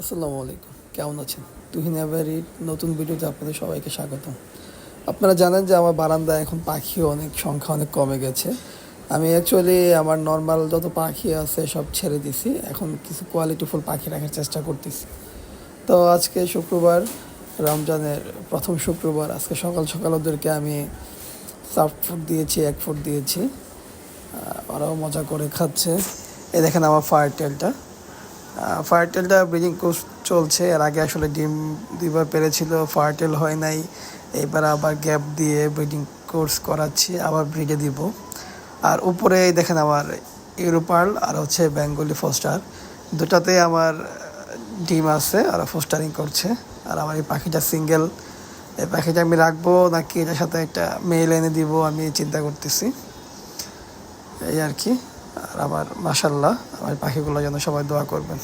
আসসালামু আলাইকুম। কেমন আছেন? তুহিন এভারির নতুন ভিডিওতে আপনাদের সবাইকে স্বাগতম। আপনারা জানেন যে আমার বারান্দায় এখন পাখি অনেক, সংখ্যা অনেক কমে গেছে। আমি অ্যাকচুয়ালি আমার নর্মাল যত পাখি আছে সব ছেড়ে দিছি। এখন কিছু কোয়ালিটিফুল পাখি রাখার চেষ্টা করতেছি। তো আজকে শুক্রবার, রমজানের প্রথম শুক্রবার, আজকে সকাল সকাল ওদেরকে আমি সফট ফুড দিয়েছি, এক ফুড দিয়েছি। ওরাও মজা করে খাচ্ছে। এ দেখেন আমার ফায়ার টেলটা ফায়ার টেলটা ব্রিডিং কোর্স চলছে। এর আগে আসলে ডিম দুইবার পেরেছিল ফায়ার টেল হয় নাই। এবার আবার গ্যাপ দিয়ে ব্রিডিং কোর্স করাচ্ছি, আবার ব্রিডে দিব। আর উপরে দেখেন আমার ইউরোপার্ল আর হচ্ছে বেঙ্গলি ফোস্টার দুটাতে আমার ডিম আছে আর ফোস্টারিং করছে। আর আমার এই পাখিটা সিঙ্গেল এই পাখিটা আমি রাখব নাকি এটার সাথে একটা মেল এনে দিব, আমি চিন্তা করতেছি। এই আর কি। আর আমার মাসাল্লাহ আমার পাখিগুলোর যেন সবাই দোয়া করবেন।